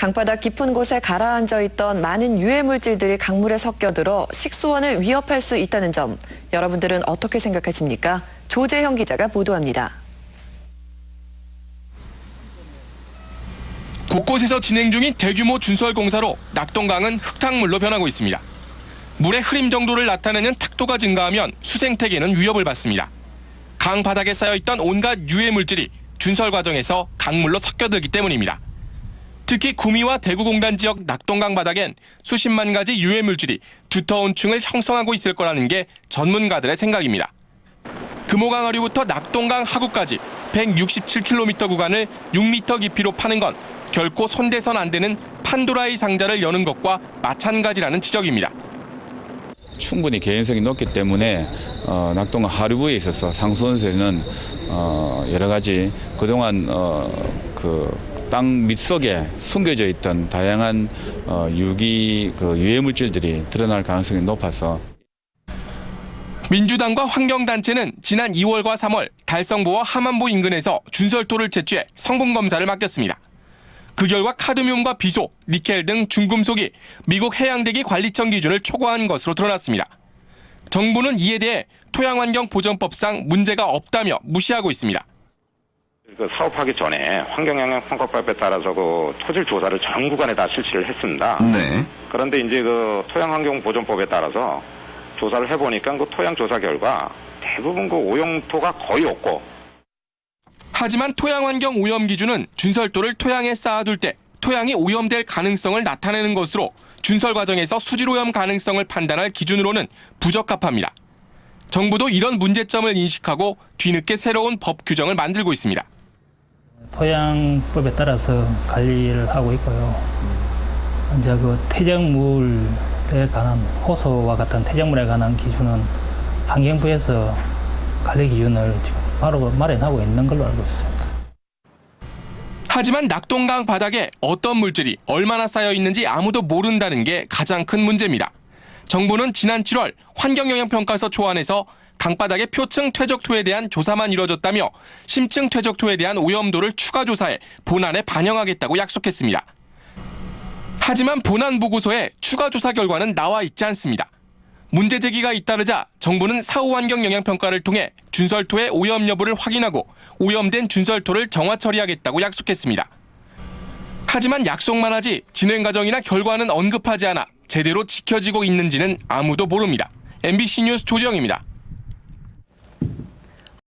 강바닥 깊은 곳에 가라앉아 있던 많은 유해 물질들이 강물에 섞여들어 식수원을 위협할 수 있다는 점 여러분들은 어떻게 생각하십니까? 조재형 기자가 보도합니다. 곳곳에서 진행 중인 대규모 준설 공사로 낙동강은 흙탕물로 변하고 있습니다. 물의 흐림 정도를 나타내는 탁도가 증가하면 수생태계는 위협을 받습니다. 강 바닥에 쌓여있던 온갖 유해 물질이 준설 과정에서 강물로 섞여들기 때문입니다. 특히 구미와 대구공단 지역 낙동강 바닥엔 수십만 가지 유해 물질이 두터운 층을 형성하고 있을 거라는 게 전문가들의 생각입니다. 금호강 하류부터 낙동강 하구까지 167km 구간을 6m 깊이로 파는 건 결코 손대선 안 되는 판도라의 상자를 여는 것과 마찬가지라는 지적입니다. 충분히 개연성이 높기 때문에 어, 낙동강 하류부에 있어서 상수원에서는 어, 여러 가지 그동안 어, 그 땅 밑속에 숨겨져 있던 다양한 어, 유기 그 유해 물질들이 드러날 가능성이 높아서 민주당과 환경단체는 지난 2월과 3월 달성보와 함안보 인근에서 준설토를 채취해 성분 검사를 맡겼습니다. 그 결과 카드뮴과 비소, 니켈 등 중금속이 미국 해양대기 관리청 기준을 초과한 것으로 드러났습니다. 정부는 이에 대해 토양환경보전법상 문제가 없다며 무시하고 있습니다. 그 사업하기 전에 환경영향 평가법에 따라서 그 토질 조사를 전 구간에 다 실시를 했습니다. 네. 그런데 이제 그 토양환경보존법에 따라서 조사를 해보니까 그 토양 조사 결과 대부분 그 오염토가 거의 없고 하지만 토양환경 오염 기준은 준설도를 토양에 쌓아둘 때 토양이 오염될 가능성을 나타내는 것으로 준설 과정에서 수질 오염 가능성을 판단할 기준으로는 부적합합니다. 정부도 이런 문제점을 인식하고 뒤늦게 새로운 법 규정을 만들고 있습니다. 토양법에 따라서 관리를 하고 있고요. 이제 그 퇴적물에 관한 호소와 같은 퇴적물에 관한 기준은 환경부에서 관리 기준을 지금 바로 마련하고 있는 걸로 알고 있습니다. 하지만 낙동강 바닥에 어떤 물질이 얼마나 쌓여 있는지 아무도 모른다는 게 가장 큰 문제입니다. 정부는 지난 7월 환경영향평가서 초안에서 강바닥의 표층 퇴적토에 대한 조사만 이뤄졌다며 심층 퇴적토에 대한 오염도를 추가 조사해 본안에 반영하겠다고 약속했습니다. 하지만 본안 보고서에 추가 조사 결과는 나와 있지 않습니다. 문제 제기가 잇따르자 정부는 사후 환경 영향 평가를 통해 준설토의 오염 여부를 확인하고 오염된 준설토를 정화 처리하겠다고 약속했습니다. 하지만 약속만 하지 진행 과정이나 결과는 언급하지 않아 제대로 지켜지고 있는지는 아무도 모릅니다. MBC 뉴스 조지영입니다.